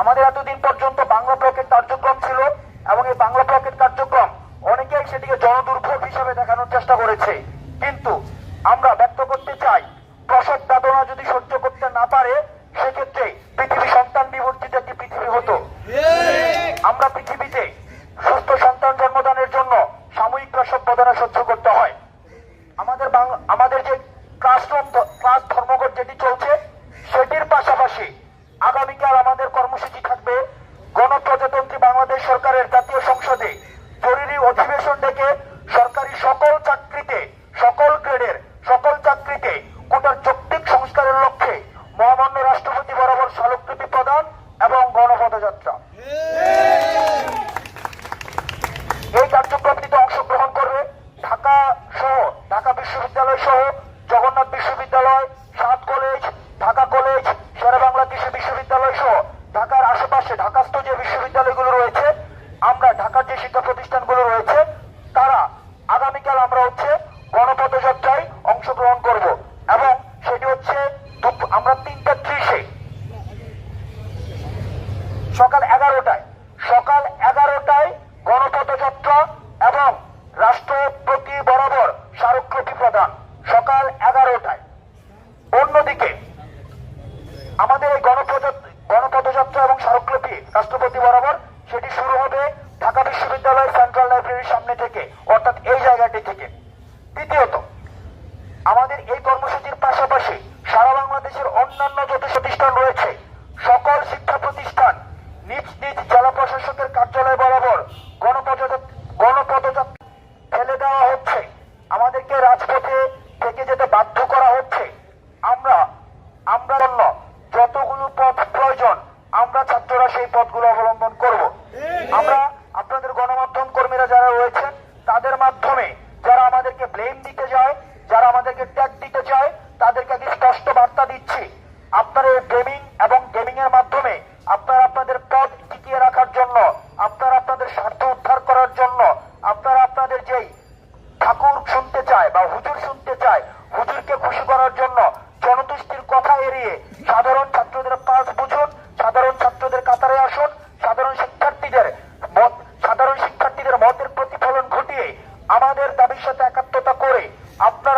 আমাদের এতদিন পর্যন্ত বাংলা ব্লকের কার্যক্রম ছিল, এবং এই বাংলা ব্লকের কার্যক্রম অনেকেই সেটিকে জনদুর্ভোগ হিসেবে দেখানোর চেষ্টা করেছে। কিন্তু আমরা ব্যক্ত করতে চাই প্রসব বেদনা যদি সহ্য করতে না পারে, সেক্ষেত্রে পৃথিবী সন্তান বিবর্তিত একটি পৃথিবী হতো। আমরা পৃথিবীতে সুস্থ সন্তান জন্মদানের জন্য সাময়িক প্রসব বেদনা সহ্য করতে হয়। আমাদের আমাদের যে ক্লাসরুম ক্লাস ধর্মঘট গণপ্রজাতন্ত্রী বাংলাদেশ সরকারের জাতীয় সংসদে জরুরি অধিবেশন ডেকে সরকারি সকল চাকরিতে যে শিক্ষা প্রতিষ্ঠানগুলো রয়েছে, তারা আগামীকাল আমরা হচ্ছে গণপদযাত্রায় অংশগ্রহণ করব। এবং সেটি হচ্ছে আমরা তিনটা ত্রিশে। সকাল এগারোটায়। সকাল এগারোটায় গণপদযাত্রা এবং রাষ্ট্রপতি বরাবর স্মারকলিপি প্রদান সকাল এগারোটায়। অন্যদিকে আমাদের এই গণপদ- গণপদযাত্রা লাইব্রেরির সামনে থেকে, অর্থাৎ এই জায়গাটি থেকে। দ্বিতীয়ত, আমাদের এই কর্মসূচির পাশাপাশি সারা বাংলাদেশের অন্যান্য যত প্রতিষ্ঠান রয়েছে। সকল শিক্ষা প্রতিষ্ঠান নিজ নিজ জেলা প্রশাসকের কার্যালয় বরাবর গণপদযাত্রা ফেলে দেওয়া হচ্ছে। আমাদেরকে রাজপথে থেকে যেতে বাধ্য করা হচ্ছে। আমরা আমরা জন্য যতগুলো পথ প্রয়োজন, আমরা ছাত্ররা সেই পথগুলো অবলম্বন করব। আমরা আপনাদের গণমাধ্যম মাধ্যমে যারা আমাদেরকে ব্লেম দিতে যায় যারা আমাদেরকে ট্যাগ দিতে চায়, তাদেরকে আগে স্পষ্ট বার্তা দিচ্ছি। আপনারা গেমিং এবং গেমিং এর মাধ্যমে আপনারা আপনাদের পদ টিকিয়ে রাখার জন্য, আপনারা আপনাদের স্বার্থ উদ্ধার করার জন্য, আপনারা আপনাদের যেই ঠাকুর শুনতে চায় বা হুজুর শুনতে চায়, হুজুরকে খুশি করার জন্য জনতুষ্টির কথা এড়িয়ে সাধারণ ছাত্রদের করে আপনার